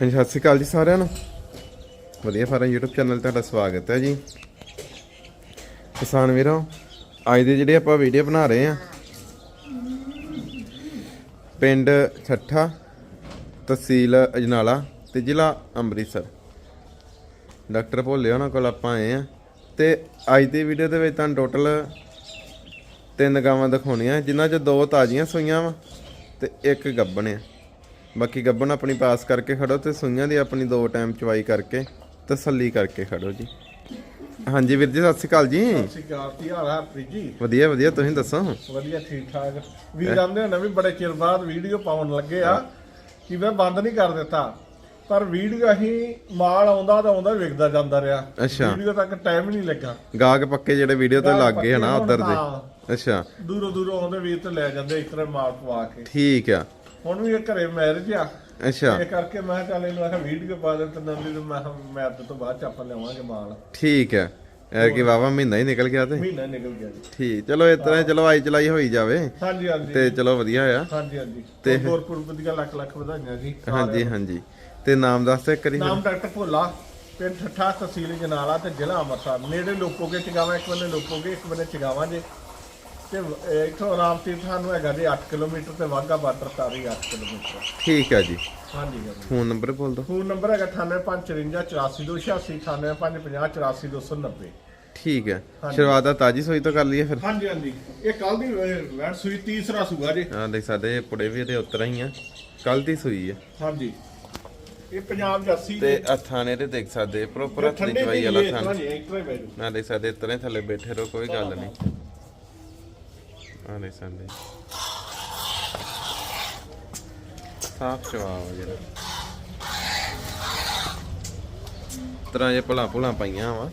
ਹਾਂਜੀ ਸਤਿ ਸ਼੍ਰੀ ਅਕਾਲ ਜੀ ਸਾਰਿਆਂ ਨੂੰ। ਵਧੀਆ ਫਾਰਮ YouTube ਚੈਨਲ ਤੇ ਤੁਹਾਡਾ ਸਵਾਗਤ ਹੈ ਜੀ। ਕਿਸਾਨ ਵੀਰੋ, ਅੱਜ ਦੀ ਜਿਹੜੀ ਆਪਾਂ ਵੀਡੀਓ ਬਣਾ ਰਹੇ ਆ ਪਿੰਡ ਛੱਠਾ, ਤਹਿਸੀਲ ਅਜਨਾਲਾ ਤੇ ਜ਼ਿਲ੍ਹਾ ਅੰਮ੍ਰਿਤਸਰ। ਡਾਕਟਰ ਭੋਲੇ ਉਹਨਾਂ ਕੋਲ ਆਪਾਂ ਆਏ ਆ ਤੇ ਅੱਜ ਦੀ ਵੀਡੀਓ ਦੇ ਵਿੱਚ ਤੁਹਾਨੂੰ ਟੋਟਲ ਤਿੰਨ ਗਾਵਾਂ ਦਿਖਾਉਣੀਆਂ, ਜਿਨ੍ਹਾਂ 'ਚ ਦੋ ਤਾਜ਼ੀਆਂ ਸੂਈਆਂ ਵਾ ਤੇ ਇੱਕ ਗੱਬਣ ਆ। ਬਾਕੀ ਗੱਬਣ ਆਪਣੀ ਪਾਸ ਕਰਕੇ ਖੜੋ ਤੇ ਸੂਈਆਂ ਦੀ ਆਪਣੀ ਦੋ ਟਾਈਮ ਚਵਾਈ ਕਰਕੇ ਤਸੱਲੀ ਕਰਕੇ ਖੜੋ ਜੀ। ਹਾਂਜੀ ਵੀਰ ਜੀ ਸਤਿ ਸ਼੍ਰੀ ਅਕਾਲ ਜੀ। ਸਤਿ ਸ਼੍ਰੀ ਅਕਾਲ ਕੀ ਹਾਲ ਹੈ ਪ੍ਰੀਤ ਜੀ? ਵਧੀਆ ਵਧੀਆ ਤੁਸੀਂ ਦੱਸੋ? ਵਧੀਆ ਠੀਕ ਠਾਕ। ਵੀਰ ਆਂਦੇ ਨੇ ਵੀ ਬੜੇ ਚਿਰ ਬਾਅਦ ਵੀਡੀਓ ਪਾਉਣ ਲੱਗੇ ਆ ਕਿ ਮੈਂ ਬੰਦ ਨਹੀਂ ਕਰ ਦਿੱਤਾ। ਪਰ ਵੀਡੀਓ ਅਸੀਂ ਮਾਲ ਆਉਂਦਾ ਤਾਂ ਆਉਂਦਾ ਵਿਕਦਾ ਜਾਂਦਾ ਰਿਹਾ। ਅੱਛਾ। ਵੀਡੀਓ ਤੱਕ ਟਾਈਮ ਨਹੀਂ ਲੱਗਾ। ਗਾਹਕ ਪੱਕੇ ਜਿਹੜੇ ਵੀਡੀਓ ਤੇ ਲੱਗ ਗਏ ਹਨਾ ਉਧਰ ਹੁਣ ਦੇ ਅੱਛਾ। ਦੂਰੋਂ ਦੂਰੋਂ ਆਉਂਦੇ ਵੀਰ ਤੇ ਲੈ ਜਾਂਦੇ ਇਸ ਤਰ੍ਹਾਂ ਮਾਲ ਪਵਾ ਕੇ। ਠੀਕ ਆ। ਹੁਣ ਵੀ ਇਹ ਘਰੇ ਮੈਰਿਜ ਆ। ਅੱਛਾ। ਇਹ ਕਰਕੇ ਮੈਂ ਚੱਲ ਇਹਨੂੰ ਆਖਿਆ ਵੀਡੀਓ ਪਾ ਦੇ ਤੇ ਨੰਦੀ ਨੂੰ ਮੈਂ ਮੈਰਿਜ ਤੋਂ ਬਾਅਦ ਚ ਆਪਾਂ ਲਿਆਵਾਂਗੇ ਮਾਲ। ਠੀਕ ਆ ਐਰ ਕੀ ਵਾਵਾ ਮਹੀਨਾ ਹੀ ਨਿਕਲ ਗਿਆ ਤੇ। ਮਹੀਨਾ ਨਿਕਲ ਗਿਆ ਜੀ। ਠੀਕ ਚਲੋ ਇਸ ਤਰ੍ਹਾਂ ਚਲੋ ਆਈ ਚਲਾਈ ਹੋਈ ਜਾਵੇ ਹਾਂਜੀ ਹਾਂਜੀ। ਤੇ ਚਲੋ ਵਧੀਆ ਆ। ਹਾਂਜੀ ਹਾਂਜੀ। ਤੇ- ਤੇ ਗੁਰਪੁਰਬ ਵਧੀਆ ਲੱਖ ਲੱਖ ਵਧਾਈਆਂ ਜੀ। ਹਾਂਜੀ ਹਾਂਜੀ। ਤੇ ਨਾਮ ਦੱਸ ਇੱਕ ਵਾਰੀ ਨਾਮ ਡਾਕਟਰ ਭੋਲਾ ਪਿੰਡ ਠੱਠਾ ਤਹਿਸੀਲ ਜਨਾਲਾ ਤੇ ਜ਼ਿਲ੍ਹਾ ਅੰਮ੍ਰਿਤਸਰ। ਨੇੜੇ ਲੋਪੋਗੇ ਚਗਾਵਾਂ ਇੱਕ ਬੰਨੇ ਲੋਪੋਗੇ ਇੱਕ ਬੰਨੇ ਚਗਾਵਾਂ ਜੇ। ਤੇ ਅਹ, ਇੱਥੋਂ ਰਾਮ ਤੀਰਥ ਸਾਨੂੰ ਹੈਗਾ ਜੀ 8 ਕਿਲੋਮੀਟਰ ਤੇ ਵਾਗਾ ਬਾਰਡਰ ਤਾਰੀ 8 ਕਿਲੋਮੀਟਰ। ਠੀਕ ਆ ਜੀ। ਹਾਂਜੀ ਫੋਨ ਨੰਬਰ ਬੋਲ ਦਿਓ। ਫੋਨ ਨੰਬਰ ਹੈਗਾ 9854 88286 9855 ਠੀਕ ਹੈ ਸ਼ੁਰੂਆਤ ਆ ਤਾਜੀ ਸੋਈ ਤੋਂ ਕਰ ਲਈਏ ਫਿਰ? ਹਾਂਜੀ ਹਾਂਜੀ। ਇਹ ਕੱਲ ਦੀ ਵੈਟ ਸੂਈ ਤੀਸਰਾ ਸੂਗਾ ਜੀ। ਹਾਂ ਦੇਖ ਸਾਡੇ ਪੁੜੇ ਵੀ ਇਹਦੇ ਉਤਰ ਹੀ ਆ। ਕੱਲ ਦੀ ਸੂਈ ਆ। ਹਾਂਜੀ। ਇਹ ਪੰਜਾਬ ਜਰਸੀ ਤੇ ਥਾਣੇ ਤੇ ਦੇਖ ਸਕਦੇ ਪ੍ਰੋਪਰ ਹੱਥ ਦੀ ਠੰਡੇ ਚਵਾਈ ਦੀ ਵਾਲਾ ਹੀ ਨਾ ਦੇਖ ਸਕਦੇ ਇਤਨੇ ਥੱਲੇ ਬੈਠੇ ਰਹੋ ਕੋਈ ਗੱਲ ਨਹੀਂ। ਆ ਦੇਖ ਸਕਦੇ ਸਾਫ਼ ਜਵਾਬ ਜਿਹੜਾ ਤਰ੍ਹਾਂ ਇਹ ਭਲਾ ਭੁਲਾ ਪਾਈਆਂ ਵਾ।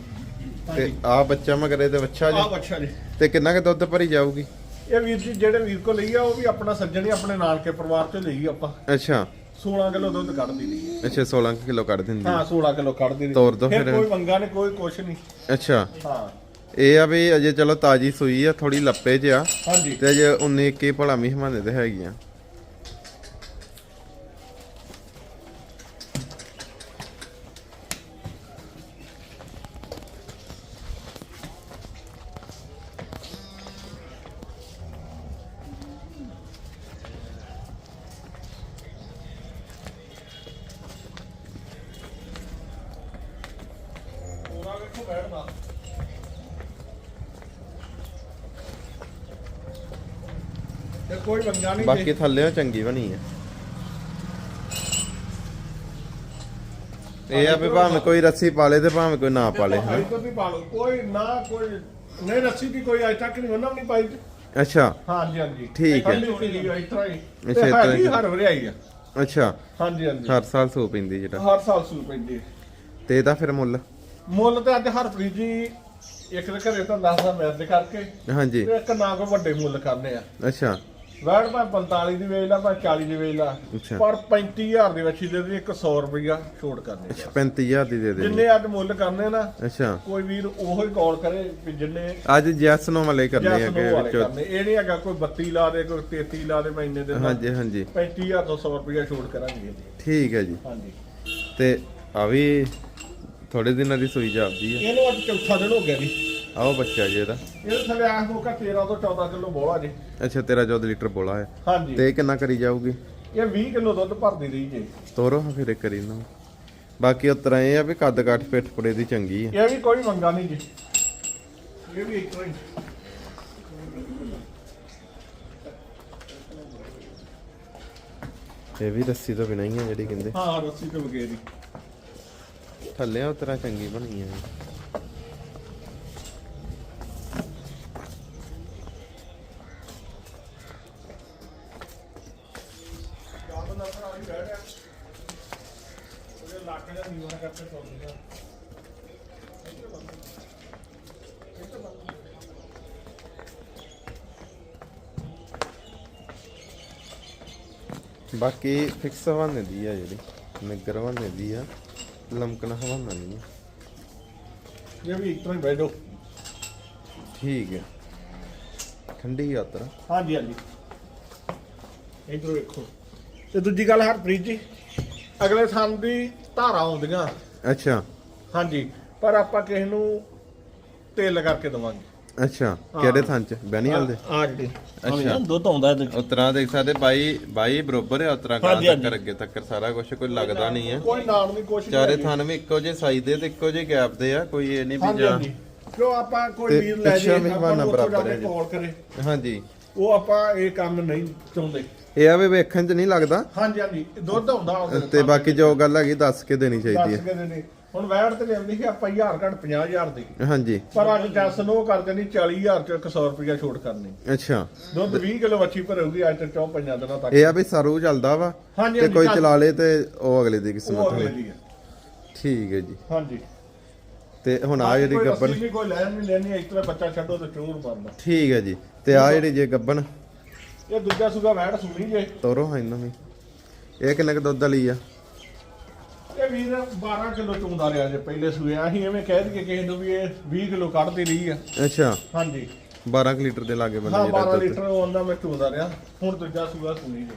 ਤੇ ਆ ਬੱਚਾ ਮਗਰੇ ਤੇ ਬੱਚਾ ਜੀ। ਆਹ ਅੱਛਾ ਜੀ। ਤੇ ਕਿੰਨਾ ਕੁ ਦੁੱਧ ਭਰੀ ਜਾਊਗੀ? ਇਹ ਵੀਰ ਜੀ ਜਿਹੜੇ ਵੀਰ ਕੋ ਲਈ ਆ ਉਹ ਵੀ ਆਪਣਾ ਸੱਜਣ ਹੀ ਆਪਣੇ ਨਾਨਕੇ ਪਰਿਵਾਰ ਚ ਲਈ ਆਪਾਂ। ਅੱਛਾ। 16 ਕਿਲੋ ਦੁੱਧ ਕੱਢਦੀ ਲਈ। ਅੱਛਾ 16 ਕਿਲੋ ਕੱਢ ਦਿੰਦੀ। ਹਾਂ 16 ਕਿਲੋ ਕੱਢਦੀ ਰਹੀ। ਤੋਰ ਫਿਰ ਫਿਰ। ਕੋਈ ਮੰਗਾ ਨਹੀਂ ਕੋਈ ਕੁਛ ਨਹੀਂ ਅੱਛਾ। ਹਾਂ। ਇਹ ਆ ਵੀ ਅਜੇ ਚਲੋ ਤਾਜੀ ਸੂਈ ਆ ਥੋੜੀ ਲੱਪੇ 'ਚ ਆ। ਹਾਂਜੀ। ਤੇ ਅਜੇ 19 21 ਭਲਾ ਮਹਿਮਾਨੇ ਤੇ ਹੈਗੀਆਂ। ਪੂਰਾ ਵੇਖੋ ਤੇ ਕੋਈ ਨਹੀਂ ਬਾਕੀ ਥੱਲੇੋਂ ਚੰਗੀ ਬਣੀ ਆ। ਇਹ ਆ ਵੀ ਭਾਵੇਂ ਕੋਈ ਰੱਸੀ ਪਾਲੇ ਤੇ ਭਾਵੇਂ ਕੋਈ ਨਾ ਪਾਲੇ ਤੋਂ ਵੀ ਪਾ ਲਓ ਕੋਈ ਨਾ ਕੋਈ ਨਹੀਂ ਰੱਸੀ ਦੀ ਕੋਈ ਅਜੇ ਤੱਕ ਨਹੀਂ ਉਹਨਾਂ ਨੇ ਪਾਈ। ਅੱਛਾ। ਹਾਂਜੀ ਹਾਂਜੀ। ਠੀਕ ਹੈ। ਹੀ। ਅੱਛਾ, ਤੇ ਇਸ ਤਰ੍ਹਾਂ ਹੈਗੀ ਹੀ। ਹਰ ਵਰਿਆਈ ਆ। ਅੱਛਾ। ਹਾਂਜੀ ਹਾਂਜੀ। ਹਰ ਸਾਲ ਸੂ ਪਿੰਦੀ ਜਿਹੜਾ। ਹਰ ਸਾਲ ਸੂ ਪੈਂਦੀ ਹੈ। ਤੇ ਇਹਦਾ ਫਿਰ ਮੁੱਲ? ਮੁੱਲ ਤੇ ਅੱਜ ਹਰਪ੍ਰੀਤ ਜੀ ਇੱਕ ਦੇ ਘਰੇ ਤਾਂ 10 ਦਾ ਮੈਚ ਕਰਕੇ ਹਾਂਜੀ। ਇੱਕ ਨਾ ਕੋ ਵੱਡੇ ਮੁੱਲ ਕਰਨੇ ਆ। ਅੱਛਾ। ਵੈਟ ਭਾਵੇਂ 45 ਦੀ ਵੇਚ ਲਾ ਭਾਵੇਂ 40 ਦੀ ਵੇਚ ਲਾ ਅੱਛਾ। ਪਰ 35000 ਦੀ ਵੱਛੀ ਦੇ ਦੇ ਇੱਕ 100 ਰੁਪਇਆ ਛੋਟ ਕਰਨੀ ਆ 35000 ਦੀ ਦੇ ਦੇ। ਜਿੰਨੇ ਅੱਜ ਮੁੱਲ ਕਰਨੇ ਨਾ ਅੱਛਾ। ਕੋਈ ਵੀਰ ਉਹੋ ਹੀ ਕਾਲ ਕਰੇ ਵੀ ਜਿੰਨੇ ਅੱਜ ਜੈਸ ਨੂੰ ਮਲੇ ਕਰਨੇ ਜੈਸ ਆ ਨੂੰ ਵਾਲੇ ਵਿੱਚੋਂ ਕਰਨੇ। ਇਹ ਨਹੀਂ ਹੈਗਾ ਕੋਈ 32 ਲਾ ਦੇ ਕੋਈ 33 ਲਾ ਦੇ ਮਹੀਨੇ ਦੇ ਹਾਂਜੀ ਹਾਂਜੀ। 35000 ਤੋਂ 100 ਰੁਪਇਆ ਛੋਟ ਕਰਾਂਗੇ। ਠੀਕ ਹੈ ਜੀ। ਹਾਂਜੀ। ਤੇ ਆ ਵੀ ਥੋੜੇ ਦਿਨਾਂ ਦੀ ਸੂਈ ਜਾਪਦੀ ਆ। ਇਹਨੂੰ ਅੱਜ ਚੌਥਾ ਦਿਨ ਹੋ ਗਿਆ ਜੀ। ਆਓ ਬੱਚਾ ਜੀ ਇਹਦਾ। ਥੱਲੇ ਆ ਹੋਕਾ 13 ਤੋਂ 14 ਕਿਲੋ ਬੋਲਾ ਜੀ। ਅੱਛਾ ਤੇਰਾ 14 ਲੀਟਰ ਬੋਲਾ ਹੈ। ਹਾਂਜੀ। ਤੇ ਇਹ ਕਿੰਨਾ ਕਰੀ ਜਾਊਗੀ? ਇਹ 20 ਕਿਲੋ ਦੁੱਧ ਭਰਦੀ ਰਹੀ ਜੀ। ਤੋਰੋ ਹਾਂ ਫਿਰ ਇੱਕ ਕਰੀ ਨਾ ਬਾਕੀ ਉਤਰਾ ਇਹ ਆ ਵੀ ਕੱਦ ਕੱਟ ਪਿੱਠ ਪੁੜੇ ਦੀ ਚੰਗੀ ਆ। ਇਹ ਵੀ ਕੋਈ ਮੰਗਾ ਨਹੀਂ ਜੀ। ਇਹ ਵੀ ਇੱਕ ਹੀ ਇਹ ਵੀ ਰੱਸੀ ਤੋਂ ਬਿਨਾਂ ਹੀ ਆ ਜਿਹੜੀ ਕਹਿੰਦੇ। ਹਾਂ ਰੱਸੀ ਤੇ ਵਗੇਰੀ ਥੱਲੇ ਉਤਰਾ ਚੰਗੀ ਬਣੀ ਆ। ਬਾਕੀ ਫਿਕਸ ਹਵਾਨੇ ਦੀ ਆ ਜਿਹੜੀ ਨਿੱਗਰ ਹਵਾਨੇ ਦੀ ਆ ਲਮਕਣਾ ਹਵਾਨਾ ਨਹੀਂ ਆ। ਇਹ ਵੀ ਇੱਕ ਤਰ੍ਹਾਂ ਹੀ ਬੈਠੋ। ਠੀਕ ਹੈ ਠੰਡੀ ਯਾਤਰਾ। ਹਾਂਜੀ ਹਾਂਜੀ। ਇਧਰ ਵੇਖੋ। ਤੇ ਦੂਜੀ ਗੱਲ ਹਰਪ੍ਰੀਤ ਜੀ ਅਗਲੇ ਥਣ ਦੀ ਧਾਰਾਂ ਆਉਂਦੀਆਂ। ਅੱਛਾ। ਹਾਂਜੀ ਪਰ ਆਪਾਂ ਕਿਸੇ ਨੂੰ ਤੇਲ ਕਰਕੇ ਦਵਾਂਗੇ। ਅੱਛਾ ਕਿਹੜੇ ਥਾਂ ਚ? ਬੈਨੀਵਾਲ ਦੇ? ਆ ਜਿਹੜੀ। ਅੱਛਾ। ਦੁੱਧ ਆਉਂਦਾ ਇਹਦੇ ਉਤਰਾ ਦੇਖ ਸਕਦੇ ਬਾਈ ਬਾਈ ਬਰੋਬਰ ਹੈ ਉਤਰਾ ਕਾਂ ਹਾਂਜੀ, ਤੱਕ ਅੱਗੇ ਤੱਕ ਸਾਰਾ ਕੁਝ ਕੋਈ ਲੱਗਦਾ ਨਹੀਂ ਹੈ। ਕੋਈ ਨਾਮ ਨਹੀਂ ਕੁਛ ਚਾਰੇ। ਥਾਨ ਵੀ ਇੱਕੋ ਜਿਹੇ ਸਾਈਜ਼ ਦੇ ਤੇ ਇੱਕੋ ਜਿਹੇ ਗੈਪ ਦੇ ਆ ਕੋਈ ਇਹ ਨਹੀਂ ਵੀ ਜਾਂ ਕਿਉਂ ਆਪਾਂ ਕੋਈ ਵੀਰ ਲੈ ਜੇ ਆਪਾਂ ਬਰਾਬਰ ਬਰਾਬਰ ਹੈ ਜੀ। ਕਾਲ ਕਰੇ। ਹਾਂਜੀ। ਉਹ ਆਪਾਂ ਇਹ ਕੰਮ ਨਹੀਂ ਚਾਹੁੰਦੇ। ਇਹ ਆ ਵੀ ਵੇਖਣ ਚ ਨਹੀਂ ਲੱਗਦਾ। ਹਾਂਜੀ ਹਾਂਜੀ ਦੁੱਧ ਆਉਂਦਾ ਉਹਦੇ ਤੇ ਬਾਕੀ ਜੋ ਗੱਲ ਹੈਗੀ ਦੱਸ ਕੇ ਦੇਣੀ ਚਾਹੀਦੀ ਦੱਸ ਕੇ ਨੇ ਹੁਣ ਵੈਟ ਤੇ ਲੈਂਦੀ ਸੀ ਆਪਾਂ 1000 ਘੱਟ 50000 ਦੀ। ਹੈ ਹਾਂਜੀ। ਪਰ ਅੱਜ ਜੱਸ ਨੂੰ ਉਹ ਕਰ ਦੇਣੀ 40000 ਚ 100 ਰੁਪਇਆ ਛੋਟ ਕਰਨੀ। ਅੱਛਾ। ਦੁੱਧ 20 ਕਿਲੋ ਵੱਛੀ ਭਰੂਗੀ ਅੱਜ ਤੇ ਚੌ ਪੰਜਾਂ ਦਿਨਾਂ ਤੱਕ। ਇਹ ਆ ਵੀ ਸਰੂ ਚੱਲਦਾ ਵਾ ਹਾਂਜੀ, ਤੇ ਹਾਂਜੀ, ਕੋਈ ਚੱਲ- ਚਲਾ ਲੇ ਤੇ ਉਹ ਅਗਲੇ ਦੀ ਉਹ ਕਿਸਮਤ ਅਗਲੇ ਹੋਵੇ। ਦੀ ਹੈ। ਠੀਕ ਹੈ ਜੀ। ਹਾਂਜੀ। ਤੇ ਹੁਣ ਆ ਜਿਹੜੀ ਗੱਬਨ ਨਹੀਂ ਕੋਈ ਲੈਣ ਨਹੀਂ ਲੈਣੀ ਇਸ ਤਰ੍ਹਾਂ ਬੱਚਾ ਛੱਡੋ ਤੇ ਚੂਰ ਬਣਦਾ ਠੀਕ ਹੈ ਜੀ। ਤੇ ਆ ਜਿਹੜੀ ਜੇ ਗੱਬਨ ਇਹ ਦੂਜਾ ਸੂਗਾ ਵੈਟ ਸੁਣੀ ਜੇ। ਤੋਰੋ ਹਾਂ ਇਹਨਾਂ ਵੀ ਇਹ ਕਿੰਨੇ ਕੁ ਦੁੱਧ ਵਾਲੀ ਆ? ਇਹ ਵੀਰ 12 ਕਿਲੋ ਚੁੰਦਾ ਰਿਹਾ ਜੇ ਪਹਿਲੇ ਸੂਏ ਅਸੀਂ ਐਵੇਂ ਕਹਿ ਦਈਏ ਕਿਸੇ ਨੂੰ ਵੀ ਇਹ 20 ਕਿਲੋ ਕੱਢਦੀ ਰਹੀ ਆ। ਅੱਛਾ। ਹਾਂਜੀ। 12 ਕੁ ਲੀਟਰ ਦੇ ਲਾਗੇ ਬੰਦਾ ਹਾਂ ਜਿਹੜਾ 12 ਦੁੱਧ ਲੀਟਰ ਉਹਨਾਂ ਮੈਂ ਚੁੰਦਾ ਰਿਹਾ ਹੁਣ ਦੂਜਾ ਸੂਆ ਸੁਣੀ ਜੇ।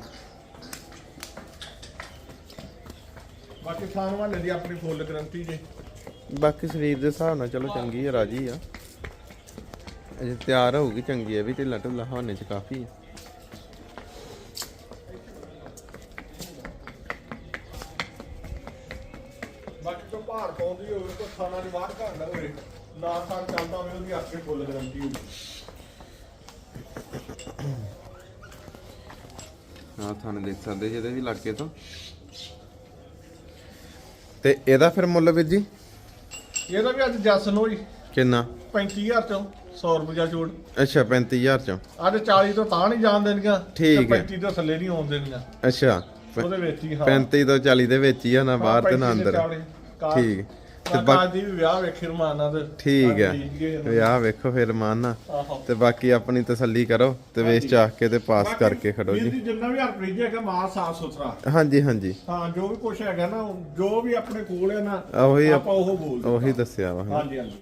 ਬਾਕੀ ਖਾਣ ਵਾਲੇ ਦੀ ਆਪਣੀ ਫੁੱਲ ਗਰੰਟੀ ਜੇ। ਬਾਕੀ ਸਰੀਰ ਦੇ ਹਿਸਾਬ ਨਾਲ ਚਲੋ ਚੰਗੀ ਆ ਰਾਜੀ ਆ। ਅਜੇ ਤਿਆਰ ਹੋਊਗੀ ਚੰਗੀ ਆ ਵੀ ਢਿੱਲਾ ਢੁੱਲਾ ਹਾਨੇ ਚ ਕਾਫੀ ਆ। ਬਾਕੀ ਤੋਂ ਭਾਰ ਪਾਉਂਦੀ ਹੋਵੇ ਕੋਈ ਖਾਣਾ ਦੀ ਬਾਹਰ ਘਾਂਦਾ ਹੋਵੇ। ਨਾ ਖਾਣ ਚੱਲਦਾ ਹੋਵੇ ਉਹਦੀ ਆਪਣੀ ਫੁੱਲ ਗਰੰਟੀ ਹੋਵੇ ਹਾਂ ਤੁਹਾਨੂੰ ਦੇਖ ਸਕਦੇ ਜਿਹਦੇ ਵੀ ਇਲਾਕੇ ਤੋਂ। ਤੇ ਇਹਦਾ ਫਿਰ ਮੁੱਲ ਵੀਰ ਜੀ? ਇਹਦਾ ਵੀ ਅੱਜ ਜੱਸ ਨੂੰ ਹੀ। ਕਿੰਨਾ? 35000 ਚੋਂ 100 ਰੁਪਇਆ ਛੋੜ ਅੱਛਾ 35000 ਚੋਂ। ਅੱਜ 40 ਤੋਂ ਤਾਂ ਨਹੀਂ ਜਾਣ ਦੇਣੀਆਂ ਠੀਕ ਹੈ। 35 ਤੋਂ ਥੱਲੇ ਨਹੀਂ ਆਉਣ ਦੇਣੀਆਂ ਅੱਛਾ। ਉਹਦੇ ਵਿੱਚ ਹੀ ਹਾਂ। 35 ਤੋਂ 40 ਦੇ ਵਿੱਚ ਹੀ ਆ ਨਾ ਬਾਹਰ ਤੇ ਨਾ 35 ਅੰਦਰ। 40, ਕਾਰ- ਠੀਕ। ਤੇ ਬਾਕੀ ਦੀ ਵੀ ਵਿਆਹ ਵੇਖੀ ਰਮਾਨਾ ਤੇ ਠੀਕ ਹੈ ਠੀਕ ਹੈ। ਤੇ ਆਹ ਵੇਖੋ ਫਿਰ ਮਾਨਾ ਆਹੋ। ਤੇ ਬਾਕੀ ਆਪਣੀ ਤਸੱਲੀ ਕਰੋ ਤੇ ਵੇਚ ਚਾਹ ਕੇ ਤੇ ਪਾਸ ਕਰਕੇ ਖੜੋ ਜੀ। ਜਿੰਨਾ ਵੀ ਹਰਪ੍ਰੀਤ ਹੈਗਾ ਮਾਲ ਸਾਫ਼ ਸੁਥਰਾ। ਹਾਂਜੀ ਹਾਂਜੀ। ਹਾਂ ਜੋ ਵੀ ਕੁਛ ਹੈਗਾ ਨਾ ਜੋ ਵੀ ਆਪਣੇ ਕੋਲ ਹੈ ਨਾ ਉਹੀ ਆਪਾਂ ਉਹ ਬੋਲਦੇ ਉਹੀ ਦੱਸਿਆ ਵਾ। ਹਾਂਜੀ ਹਾਂਜੀ।